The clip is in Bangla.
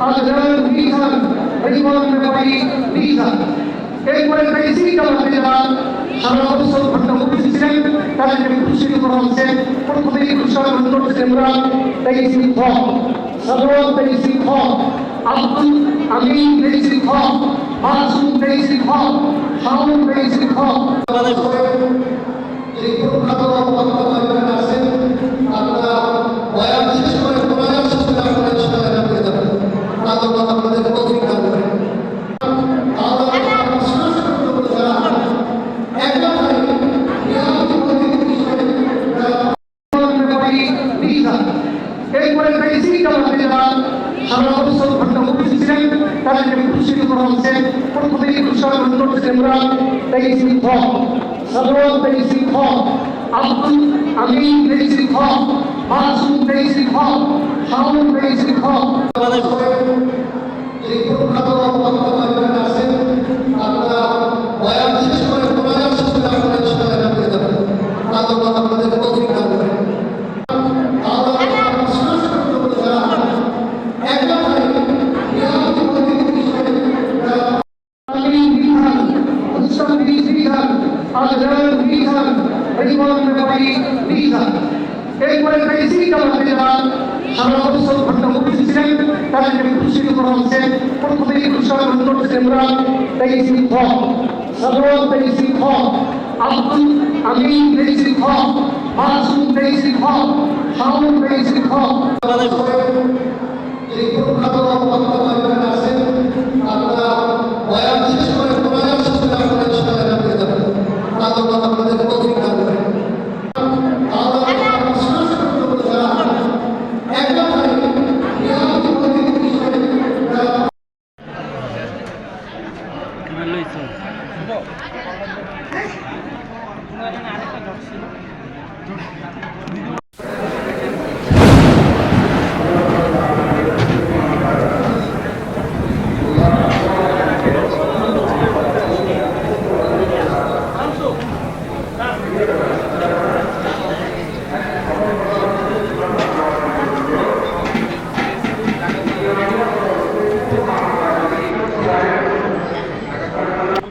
আজরান মিজান রিমন ব্যাপারী মিজান এরপরে বেসিক আমাদের যারা সারা বছর ঘটনা উপস্থিত ছিলেন তাদেরকে পুরস্কৃত করা হচ্ছে প্রথমেই পুরস্কার গ্রহণ করছেন আমরা তেইশি খ সাধারণ তেইশি খ আব্দুল আমিন তেইশি খ মাসুম তেইশি খ শাহুন তেইশি খ এরপরে বেসিক আমাদের যারা সারা বছর ঘটনা উপস্থিত ছিলেন তাদেরকে পুরস্কৃত করা হচ্ছে প্রথমেই পুরস্কার গ্রহণ করছেন আমরা তেইশি খ সাধারণ তেইশি খ আব্দুল আমিন তেইশি খ মাসুম তেইশি খ শাহুন তেইশি খ বিধান আজরান বিধান রিমন ব্যাপারী বিধান। এরপরে বেসিক আমাদের যারা সারা বছর ঘটনা উপস্থিত ছিলেন তাদেরকে পুরস্কৃত করা হচ্ছে। প্রথমেই পুরস্কার গ্রহণ করছেন আমরা তেইশি খ সাধারণ তেইশি খ আব্দুল আমিন তেইশি খ মাসুম খ শাহুন তেইশি খ লইছো